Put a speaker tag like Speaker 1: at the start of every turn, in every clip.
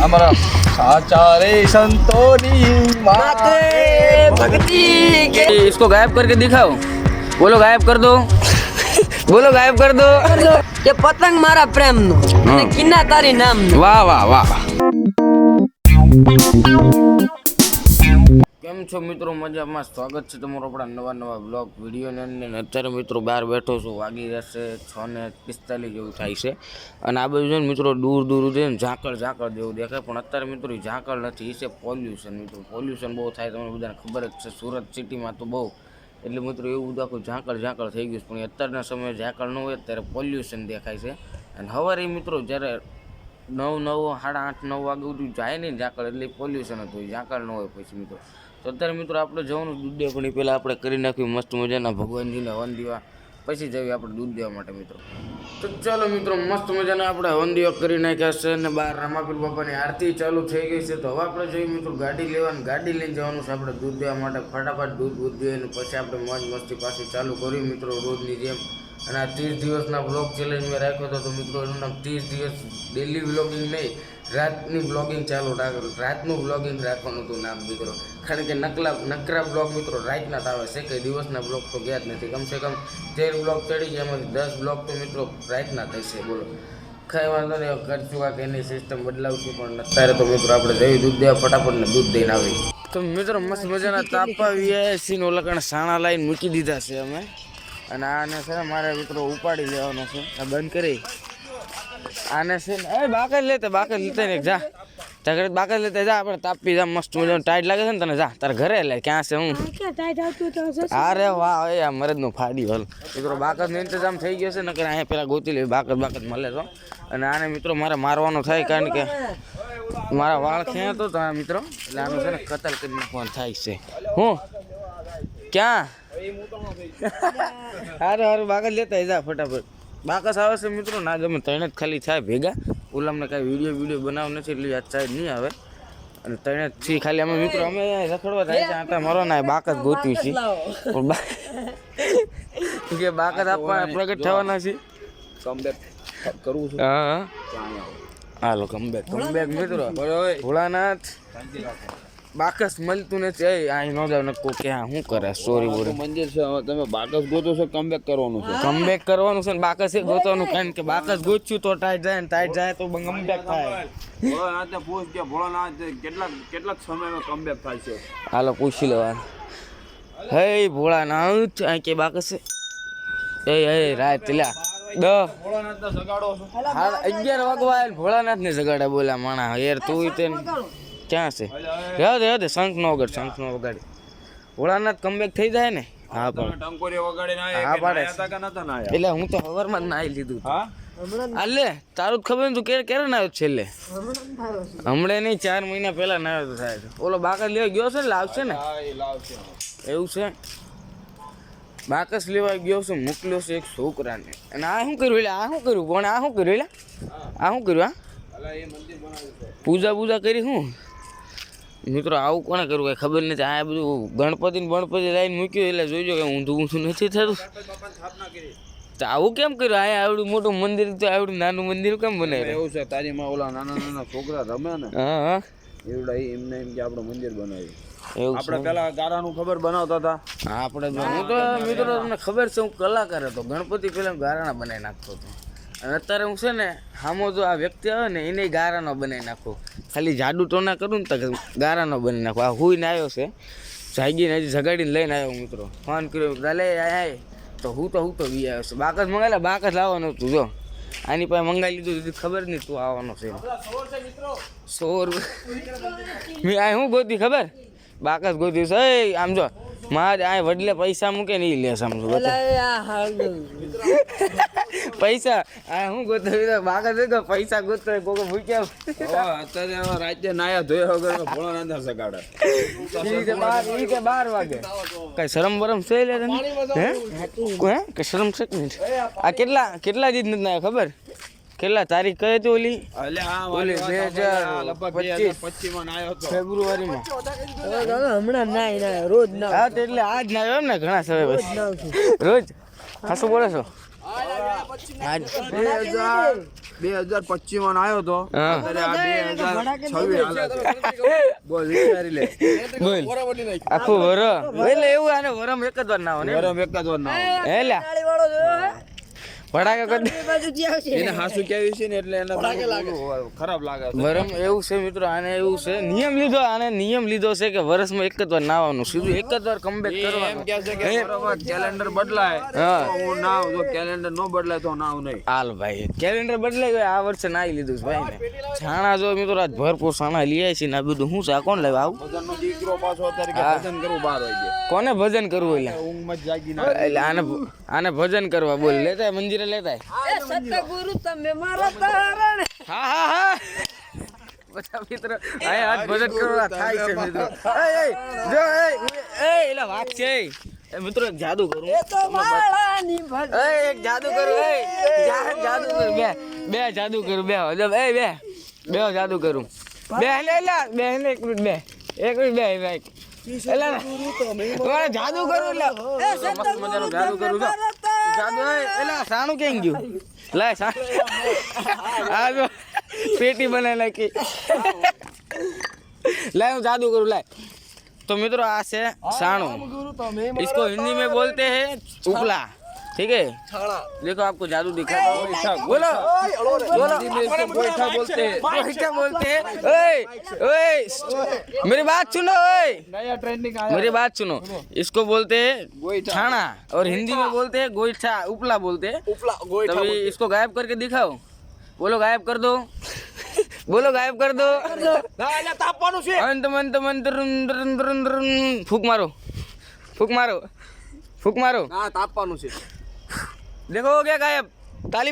Speaker 1: અમારા સાચા રે સંતોની
Speaker 2: माते भक्ति के
Speaker 3: इसको गायब करके दिखाओ बोलो गायब कर दो बोलो गायब कर दो
Speaker 2: કે પતંગ મારા પ્રેમનો અને કિન્ના તારી નામનો
Speaker 3: વાહ વાહ વાહ કેમ છો મિત્રો? મજામાં. સ્વાગત છે તમારો આપણા નવા નવા બ્લોગ વિડીયોની. અંદર અત્યારે મિત્રો બહાર બેઠો છું. વાગી જશે છ ને પિસ્તાલીસ જેવું થાય છે. અને આ બધું છે ને મિત્રો દૂર દૂર છે ને ઝાકળ ઝાકળ જેવું દેખાય. પણ અત્યારે મિત્રો ઝાકળ નથી. એ છે પોલ્યુશન મિત્રો. પોલ્યુશન બહુ થાય તમને બધાને ખબર જ છે. સુરત સિટીમાં તો બહુ. એટલે મિત્રો એવું બધું આખું ઝાકળ ઝાકળ થઈ ગયું છે. પણ અત્યારના સમયે ઝાકળ ન હોય ત્યારે પોલ્યુશન દેખાય છે. અને સવારે મિત્રો જ્યારે નવ નવ, સાડા આઠ, નવ વાગે બધું જાય નહીં ઝાકળ એટલે પોલ્યુશન હતું ઝાકળ ન હોય પછી મિત્રો. તો અત્યારે મિત્રો આપણે જવાનું દૂધ દેવા, પણ પહેલાં આપણે કરી નાખ્યું મસ્ત મજાના ભગવાનજીને હવન દેવા. પછી જઈએ આપણે દૂધ દેવા માટે મિત્રો. તો ચાલો મિત્રો, મસ્ત મજાના આપણે હવન દેવા કરી નાખ્યા છે અને બહાર રામાપીર બાપાની આરતી ચાલુ થઈ ગઈ છે. તો હવે આપણે જોઈએ મિત્રો ગાડી લેવાની ગાડી લઈને જવાનું છે આપણે દૂધ દેવા માટે. ફટાફટ દૂધ દૂધ દઈએ પછી આપણે મોજ મસ્તી પાછી ચાલુ કર્યું મિત્રો રોજની જેમ. અને આ ત્રીસ દિવસના બ્લોગ ચેલેન્જ મેં રાખ્યો હતો તો મિત્રો એનું નામ ત્રીસ દિવસ ડેલી વ્લોગિંગ નહીં રાતની બ્લોગિંગ ચાલુ રાખ્યું રાતનું બ્લોગિંગ રાખવાનું હતું નામ મિત્રો કારણ કે નકલા, નકરા બ્લોગ મિત્રો રાતના જ આવે છે કે દિવસના બ્લોગ તો ગયા જ નથી. કમસે કમ તેર બ્લોગ ચડી ગયા એમાંથી દસ બ્લોગ તો મિત્રો રાતના થશે. બોલો. કાંઈ વાંધો નહીં કરશું કાંઈક એની સિસ્ટમ બદલાવશું, પણ અત્યારે તો મિત્રો આપણે જઈ દૂધ દેવા ફટાફટ ને દૂધ દઈને આવી તો મિત્રો મસ્ત મજાના તાપા વીઆઈસી નો લગણ સાણા લાઈન મૂકી દીધા છે અમે. અને આને છે મારે મિત્રો ઉપાડી લેવાનો છે. આ બંધ કરી. આને છે ને એ બાકર લેતે બાકર લેતે ને જા. ઘરે બાકર લેતે જા આપણે તાપી જા મસ્ત મજાનું ટાઈટ લાગે છે ને તને જા. તાર ઘરે લે ક્યાં છે હું? અરે વાહ એ આ મરદનું ફાડી હલ મિત્રો બાકર નો ઇંતજામ થઈ ગયો છે નકર અહીંયા પેલા ગોતી લે બાકર બાકર મળે તો. અને આને મિત્રો મારે મારવાનો થાય કારણ કે મારા વાળ ખેં તો આ મિત્રો. એટલે આનું છે ને કતલ કરી નાખવાનું થાય છે. હું? ક્યાં? હારે હારે બાકસ લેતા જા ફટાફટ. બાકસ આવે છે મિત્રો ના ગમે ત્રણે જ ખાલી થાય ભેગા. ઓલામને કાંઈ વીડિયો વીડિયો બનાવ નથી એટલે આ સાઈડ નહીં આવે. અને ત્રણે જ છીએ ખાલી અમે મિત્રો અમે રખડવા થાય છે આટા મરો ના બાકસ ગોત્યું છે. પણ કે બાકસ આપવા પ્રગટ થવાના છે.
Speaker 1: કમબેક કરવું છે.
Speaker 3: હા હા. હાલો કમબેક કમબેક મિત્રો. ભોળાનાથ. બાકસ મળતું નથી. અહીં ન જાવ નકો કે હા શું કરે? સોરી બોરી.
Speaker 1: મંદિર છે હવે તમે બાકસ ગોતો છો કમબેક કરવાનું છે.
Speaker 3: કમબેક કરવાનું છે ને બાકસ એ ગોતવાનું કારણ કે બાકસ ગોચ્યું તો ટાઈટ જાય ને ટાઈટ જાય તો કમબેક થાય.
Speaker 1: ભોળાનાથને પૂછ કે ભોળાનાથ કેટલા કેટલાક સમયમાં કમબેક થાય છે.
Speaker 3: હાલો પૂછી લેવાનું. હે ભોળાનાથ અહીં કે બાકસ એ? હે રાત લ્યા દ.
Speaker 1: ભોળાનાથને જગાડો છો.
Speaker 3: હાલ અગિયાર વાગવા ભોળાનાથ ને જગાડે બોલ્યા માણા. યાર તું તે ક્યાં છે? યાદ યાદ શંખ નો વગાડ શંખ નો વગાડ ભોળાનાથ કમબેક થઈ જાય ને? હા પણ.
Speaker 1: ટંકોરી વગાડીને
Speaker 3: હા, પાડે. એટલે હું તો હવરમાં જ નાઈ લીધું
Speaker 1: હા?
Speaker 3: આલે તારું જ ખબર ને તું ક્યારે ક્યારે નાયો છેલ્લે? હમણાં નહીં ચાર મહિના પહેલા ના તો થાય છે. ઓલો બાકસ લેવા ગયો છે ને લાવશે ને?
Speaker 1: હા એ લાવશે
Speaker 3: એવું છે? બાકસ લેવા ગયો છે મોકલ્યો છે એક છોકરાને. અને આ શું કર્યું? એટલે આ શું કર્યું? પણ આ શું કર્યું? એટલે? આ શું કર્યું આ
Speaker 1: અલા એ મંદિર બનાવ્યું છે.
Speaker 3: પૂજા પૂજા કરી શું? મિત્રો આવું કોને કરવું કઈ ખબર નથી. આ બધું ગણપતિ ગણપતિ લાઈન મૂક્યું એટલે જોઈજો કે ઊંધું ઊંધું નથી થતું. તો આવું કેમ કર્યું? આ આવડું મોટું મંદિર તો આવડું નાનું મંદિર કેમ બનાવ્યું?
Speaker 1: એવું છે તારી માં ઓલા નાના નાના છોકરા રમે ને
Speaker 3: હા હા.
Speaker 1: એવડા એમને એમ કે આપણે મંદિર બનાવ્યું. આપણે પેલા ગારાનું ખબર બનાવતા હતા.
Speaker 3: હા આપણે હું તો મિત્રો તમને ખબર છે હું કલાકાર હતો. ગણપતિ પેલા ગારાના બનાવી નાખતો હતો. અત્યારે હું છે ને, હામો જો આ વ્યક્તિ આવે ને, એને ગારાનો બનાવી નાખું. ખાલી જાડુ ટોના કરું ને તો ગારાનો બનાવી નાખું. આ હુઈને આવ્યો છે, જાગીને હજી જગાડીને લઈને આવ્યો મિત્રો. ફોન કર્યો ગાલે આય તો હું તો હું તો વી આવ્યો છે. બાકસ મંગાવેલા બાકસ લાવવાનું હતું, જો. આની પાસે મંગાવી લીધું, હજી ખબર નહીં તું આવવાનો છે. સો રૂપિયા મેં આ શું ગોતી ખબર? બાકસ ગોતી છે. આમ જો. મારે આ વડલે પૈસા મૂકે ને ઈ લે સમજો પૈસા આ હું ગોતો બાકસ છે કે પૈસા ગોતો કોકો મૂક્યા
Speaker 1: અત્યારે રાતે નાયા ધોયા વગર ભોળાનાથ સગાડે.
Speaker 3: ઈ કે બાર ઈ કે બાર વાગે. કઈ શરમ બરમ છે લે તને? હે? હે? કે શરમ છે નહીં? આ કેટલા કેટલા દી નથી નાયા ખબર? કેટલા તારીખ કઈ હતી ઓલી?
Speaker 1: એટલે આ
Speaker 3: ઓલી બે
Speaker 1: હજારમાં હતો
Speaker 3: ફેબ્રુઆરીમાં.
Speaker 2: હમણાં ના રોજ ના
Speaker 3: હા એટલે આજ ના એમ ને ઘણા સમય પછી. રોજ? ખાસું બોલે છો?
Speaker 1: બે હજાર બે હજાર પચીસમાં આવ્યો તો.
Speaker 3: હા.
Speaker 1: અત્યારે આ બે હજાર છવ્વીસ હાલે છે. બોલ વિચારી લે.
Speaker 3: બોલ. આખું વરમ એટલે એવું આને વરમ એક જ વાર ના હોય
Speaker 1: વરમ એક જ વાર ના આવે.
Speaker 3: હે?
Speaker 2: હે
Speaker 3: ભડાકા કરી
Speaker 1: એને હાસુ કેવી છે ને એટલે એને ખરાબ લાગે
Speaker 3: વરમ એવું છે મિત્રો આને એવું છે. નિયમ લીધો આને નિયમ લીધો છે કે વર્ષમાં એક જ વાર નાવાનું સીધું એક જ વાર કમબેક
Speaker 1: એમ
Speaker 3: કરવાનું
Speaker 1: કે છે કે બરોબર કેલેન્ડર બદલાય.
Speaker 3: હા.
Speaker 1: હું નાવ જો કેલેન્ડર નો બદલાય તો નાવ નહીં
Speaker 3: હાલ ભાઈ કેલેન્ડર બદલાઈ ગયો આ વર્ષે નાઈ લીધું છે ભાઈ ને. છાણા જો મિત્રો આજ ભરપૂર છાણા લઈ આવી છે ને આ બધું. શું છે આ કોણ લેવા આવું?
Speaker 1: દીકરો પાછો અત્યારે કે ભજન કરવું બહાર હોય છે.
Speaker 3: કોને ભજન કરવું એટલે?
Speaker 1: ઊંઘમાં જાગી ના
Speaker 3: એટલે આને આને ભજન કરવા બોલ. લેતા મંદિરે લેતા
Speaker 2: એ સતગુરુ તમે મારા તારણ.
Speaker 3: હા હા હા. બધા મિત્રો આય આજ ભજન કરવા થાય છે મિત્રો. એય, એય, જો એય, એય, એલા વાત છે. એ મિત્રો એક જાદુ કરું.
Speaker 2: એ તો માળાની ભજ
Speaker 3: એય, એક જાદુ કરું. જાદુ કરું. બે બે જાદુ કરું. બે હો. બે બે જાદુ કરું. બે લે લે બે એક મિનિટ બે. એક મિનિટ બે બે એલા ને. તમારે જાદુ કરું લે
Speaker 2: એ
Speaker 3: મસ્ત મજાનું જાદુ કરું છો જાદુ એય, એલા સાણું કેમ ગયું લાય સા આ જો પેટી બનાવી નાખી लाए હું जादू करूँ लाए तो मित्रों आज से साणु इसको हिंदी में बोलते हैं उपला ठीक है देखो आपको जादू दिखाता हूँ बोलो बोलो
Speaker 1: इसको गोईठा बोलते हैं
Speaker 3: क्या बोलते हैं ओए ओए मेरी बात सुनो ओए
Speaker 1: नया ट्रेंडिंग आया
Speaker 3: मेरी बात सुनो इसको बोलते हैं
Speaker 1: गोईठा।
Speaker 3: छाना और हिंदी में बोलते हैं गोईठा उपला बोलते हैं
Speaker 1: उपला गोईठा
Speaker 3: तभी इसको गायब करके दिखाओ बोलो गायब कर दो बोलो गायब कर दो
Speaker 1: ના એટલે તાપવાનું છે
Speaker 3: અંત મંત મંત રૂન રૂન રૂન રૂન. ફૂંક મારો ફૂંક મારો ફૂંક મારો
Speaker 1: ના તાપવાનું છે
Speaker 3: देखो हो गया गायब ताली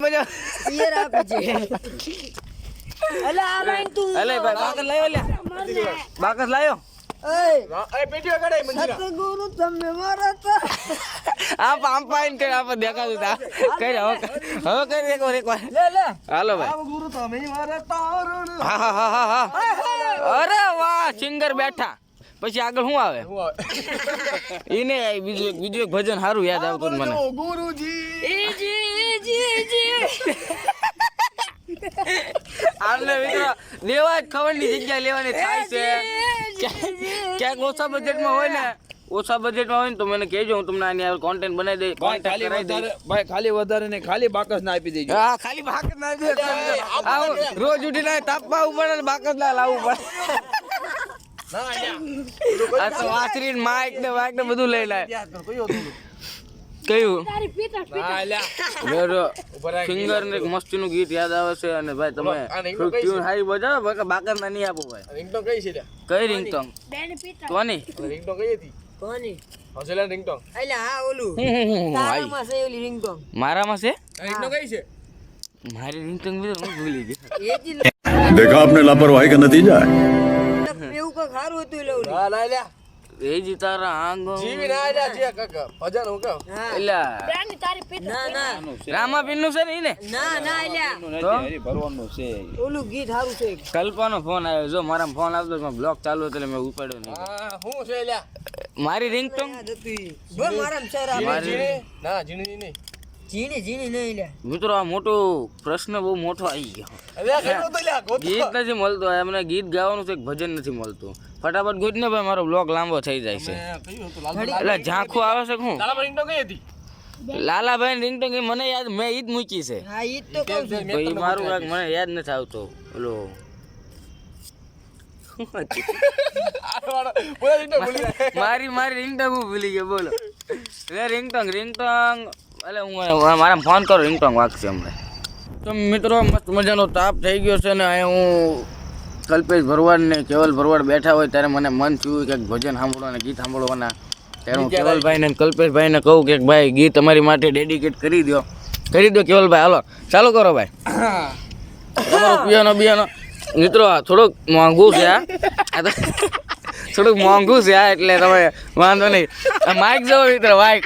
Speaker 3: बजाओ
Speaker 2: પિયર આપે છે અલા આ લાઈન તું
Speaker 3: અલે ભાઈ બાકસ લાયો લે બાકસ લાયો
Speaker 2: એય
Speaker 1: એ પેટી વગાડે મંજીરા
Speaker 2: સતગુરુ તમે મારા તારણ
Speaker 3: આપ આમ પાઈન કરે આપ દેખાતું તા કઈ હવે હવે કરી એક વાર એક વાર
Speaker 2: લે લે
Speaker 3: હાલો ભાઈ
Speaker 2: ગુરુ તમે મારા તારણ
Speaker 3: હા હા હા હા હા અરે વાહ સિંગર બેઠા પછી આગળ શું આવે? એને બીજું એક બીજું એક ભજન સારું યાદ આવતું મને. આમને મિત્રો લેવા ખબરની જગ્યા લેવાની થાય છે. ક્યાંક- ક્યાંક ઓછા બજેટમાં હોય ને ઓછા બજેટમાં હોય ને તો મને કહેજો હું તમને આની કોન્ટેન્ટ બનાવી દઈ
Speaker 1: ભાઈ ખાલી વધારે ભાઈ ખાલી વધારે ને ખાલી બાકસ ના આપી દેજો.
Speaker 3: હા ખાલી બાકસ ના દે. આવું રોજ ઉઠીને તાપવા પડે ને બાકસ ના લાવવું પડે. આ તો વાસરી ને માઇક ને વાઇક ને બધું લઈ લાય કયું
Speaker 1: હા અલ્યા
Speaker 3: સિંગર ને એક મસ્તીનું ગીત યાદ આવે છે અને ભાઈ તમે ટ્યુન હારી બજાવો બાકી બાકસ ના નહીં આપો ભાઈ
Speaker 1: રિંગટોન કઈ છે લ્યા
Speaker 3: કઈ રિંગટોન કોની
Speaker 1: રિંગટોન કઈ હતી
Speaker 2: કોની
Speaker 1: હોસેલા રિંગટોન
Speaker 2: અલા હા ઓલું
Speaker 3: હું, હું, હું, હું, ભાઈ
Speaker 2: તારામાં છે ઓલી રિંગટોન
Speaker 3: મારામાં છે
Speaker 1: રિંગટોન કઈ છે
Speaker 3: મારી રિંગટોન બીજું હું ભૂલી ગયો
Speaker 2: એ જ લે.
Speaker 4: देखा आपने लापरवाही का नतीजा है
Speaker 2: ખારું હતું ઓલું
Speaker 1: હા ના લ્યા.
Speaker 3: એ જી તારા આંગો
Speaker 1: જીવી ના લ્યા જે કક. ભજન હું કહું?
Speaker 3: એલા.
Speaker 2: ના ના
Speaker 3: રામાપીરનું છે ને ને?
Speaker 2: ના ના અલ્યા
Speaker 3: તો?
Speaker 1: ભરવાનું છે.
Speaker 2: ઓલું ગીત હારું છે.
Speaker 3: કલ્પાનો ફોન આવ્યો. જો મારા ફોન આવતો તો બ્લોક ચાલુ હતો એટલે મેં ઉપાડ્યો નહીં.
Speaker 1: હા હું છે એલા
Speaker 3: મારી રિંગટોન?
Speaker 2: હતું. મારામાં સર આ
Speaker 3: મારી-
Speaker 1: ના જીણી નહીં
Speaker 2: ઝીણી જીની નહીં લે.
Speaker 3: મિત્રો આ મોટો પ્રશ્ન બહુ મોટો આવી ગયો.
Speaker 1: ગીત
Speaker 3: નથી મળતો એમને ગીત ગાવાનું છે એક ભજન નથી મળતું. ફટાફટ ગોત ને ભાઈ મારો બ્લોગ લાંબો થઈ જાય છે. એટલે ઝાંખું આવે છે શું
Speaker 1: લાલા રિંગટોન કઈ હતી?
Speaker 3: લાલાભાઈ રિંગટોન એ મને યાદ મેં ઈદ મૂકી છે.
Speaker 2: હા ઈદ તો કહું છું
Speaker 3: ભાઈ મારું કાંઈક મને યાદ નથી આવતો. ઓલો. મારી મારી રિંગટોંગ હું ભૂલી ગયો બોલો. રિંગટોંગ રિંગટોંગ એટલે હું મારા ફોન કરો રિંગટોંગ વાગશે હમણાં. તો મિત્રો મસ્ત મજાનો તાપ થઈ ગયો છે ને અહીંયા હું કલ્પેશ ભરવાડ ને કેવલ ભરવાડ બેઠા હોય ત્યારે મને મન થયું કે ભજન સાંભળો અને ગીત સાંભળવાના. ત્યારે હું કેવલભાઈ ને કલ્પેશભાઈ ને કહું કે ભાઈ ગીત તમારી માટે ડેડિકેટ કરી દો કરી દો કેવલભાઈ હાલો ચાલુ કરો ભાઈ. તમારો પિયાનો બિયાનો. મિત્રો આ થોડુંક મોંઘું છે આ. આ તો થોડુંક મોંઘું છે આ એટલે તમે વાંધો નહીં. માઇક જવો મિત્ર માઇક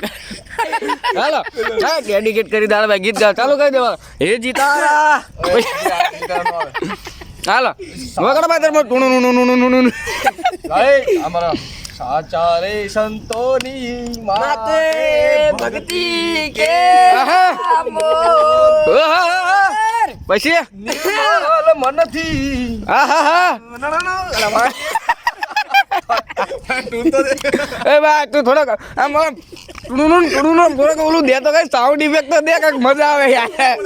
Speaker 3: હાલો હા ડેડિકેટ કરી દાળ ભાઈ ગીત ગાવ ચાલુ કરી દેવા હે જીતા હાલો વગડ ભાઈ તાર ટુણું નું નું નું નું
Speaker 1: અમારા
Speaker 5: સાચા રે સંતોની
Speaker 2: માતે ભક્તિ કે.
Speaker 3: પછી?
Speaker 5: મનથી.
Speaker 3: આહા.
Speaker 5: ના,
Speaker 3: એ ભાઈ તું થોડોક આમ આમ ટુડુનું ટુડુનું થોડોક ઓલું દે તો કઈ સાઉન્ડ ઇફેક્ટ તો દે કઈક મજા આવે યાર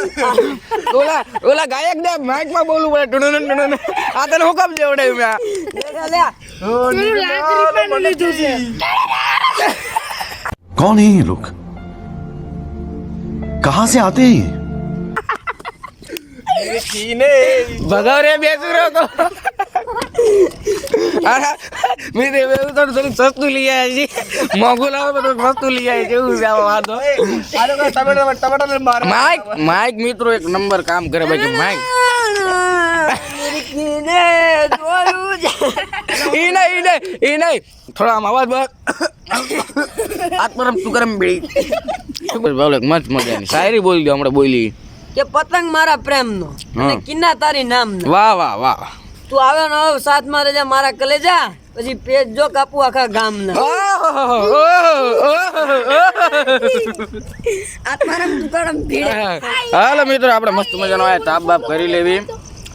Speaker 3: ઓલા ઓલા ગાયક દે માઇક માં બોલવું પડે ટુડુનું ટુડુનું આ તને હું કમ જેવડાયું મેં
Speaker 2: લે, લે.
Speaker 5: ઓ, નિર્મલ મનથી
Speaker 4: कौन है ये लोग कहां से आते हैं ये
Speaker 5: દેખીને
Speaker 3: ભગાવ રે બેસું રહ્યો તો અરે મેં એવું તો થોડું સસ્તું લઈ આવ્યા છીએ. મોંઘું લાવો તો સસ્તું લઈ આવ્યા છે એવું છે વાંધો.
Speaker 5: આ લોકો ટમેટા ટમેટા માર
Speaker 3: માઇક માઇક મિત્રો એક નંબર કામ કરે બાકી માઇક.
Speaker 2: નિરીક્ષીને જોયું છે.
Speaker 3: ઈ નહીં ઈ નહીં ઈ નહીં. થોડા આમ અવાજ બસ આત્મરમ તું કરમ બેડી મસ્ત મજાની. શાયરી બોલી દો હમણાં બોલી.
Speaker 2: કે પતંગ મારા પ્રેમનો અને
Speaker 3: હા.
Speaker 2: કિન્ના તારી નામ
Speaker 3: વાહ વાહ વાહ.
Speaker 2: તું આવે ને સાત સાથમાં રહેજા મારા કલેજા પછી પેજ જો કાપું આખા ગામના. આત્મારામ તુકારામ ભીડે.
Speaker 3: હાલો મિત્રો આપણે મસ્ત મજાનો આ તાપ બાપ કરી લેવી.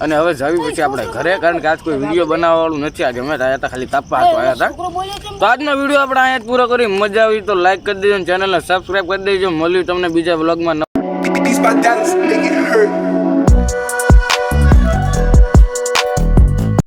Speaker 3: અને હવે જાવી પછી આપણે ઘરે કારણ કે આજ કોઈ વીડિયો બનાવવા વાળું નથી. આજે અમે આવ્યા હતા ખાલી તાપવા હાટુ આવ્યા હતા. તો આજનો વીડિયો આપણે અહીંયા જ પૂરો કરી. મજા આવી તો લાઈક કરી દેજો ચેનલને સબસ્ક્રાઈબ કરી દેજો. મળ્યું તમને બીજા બ્લોગમાં